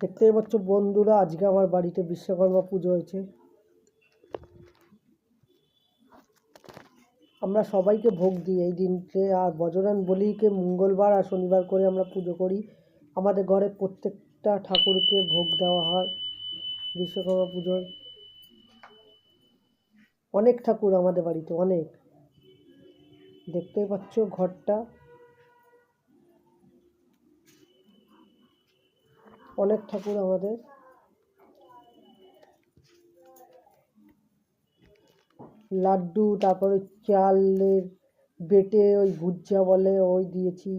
দেখতেই পাচ্ছ বন্ধুরা, আজকে আমার বাড়িতে বিশ্বকর্মা পুজো হয়েছে। আমরা সবাইকে ভোগ দিই এই দিনকে, আর বজরং বলিকে মঙ্গলবার আর শনিবার করে আমরা পুজো করি। আমাদের ঘরে প্রত্যেকটা ঠাকুরকে ভোগ দেওয়া হয় বিশ্বকর্মা পুজোয়। অনেক ঠাকুর আমাদের বাড়িতে, অনেক। দেখতেই পাচ্ছ ঘরটা। অনেক ঠাকুর আমাদের। লাড্ডু, তারপরে চালের বেটে ওই ভুজ্জা বলে, ওই দিয়েছি।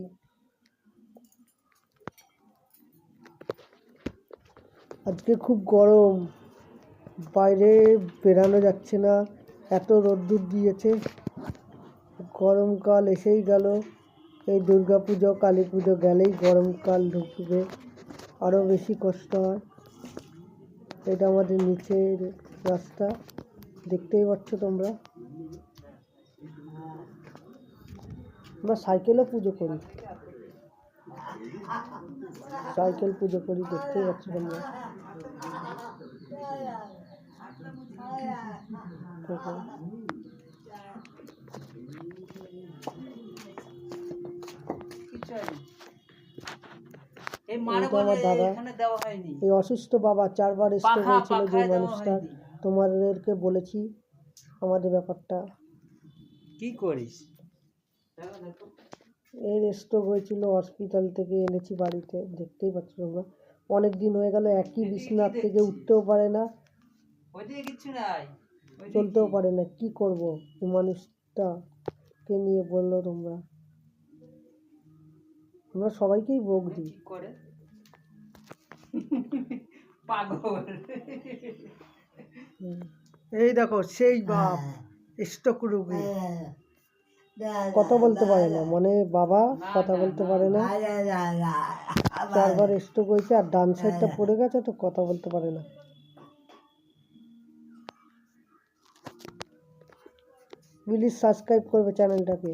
আজকে খুব গরম, বাইরে বেরানো যাচ্ছে না, এত রোদ্দুর দিয়েছে। গরমকাল এসেই গেল, এই দুর্গা পুজো কালী পুজো গেলেই গরমকাল ঢুকবে। আরও বেশি কষ্ট হয়। এটা আমাদের নিচের রাস্তা। দেখতেই পাচ্ছ তোমরা। আমরা সাইকেলে পুজো করি। সাইকেল পুজো করি, দেখতেই পাচ্ছ তোমরা। দেখো। এই দাদা। এই অসুস্থ বাবা চারবার স্ট্রোক হয়েছিল যে মানুষটা। তোমাদেরকে বলেছি আমাদের ব্যাপারটা। কি করিস? এর স্ট্রোক হয়েছিল হসপিটাল থেকে এনেছি বাড়িতে দেখতেই পাচ্ছ তোমরা। অনেক দিন হয়ে গেল একই বিছনার থেকে উঠতেও পারে না। চলতেও পারে না কি করব? এই মানুষটা কে নিয়ে বলল তোমরা। আমরা সবাইকেই ভোগ দিই। করে? পাগল। এই দেখো সেই বাপ স্ট্রোক রোগী। কথা বলতে পারে না। মানে বাবা কথা বলতে পারে না। চারবার স্ট্রোক হয়েছে আর ডান সাইডটা পড়ে গেছে তো কথা বলতে পারে না। প্লিজ সাবস্ক্রাইব করবে চ্যানেলটাকে।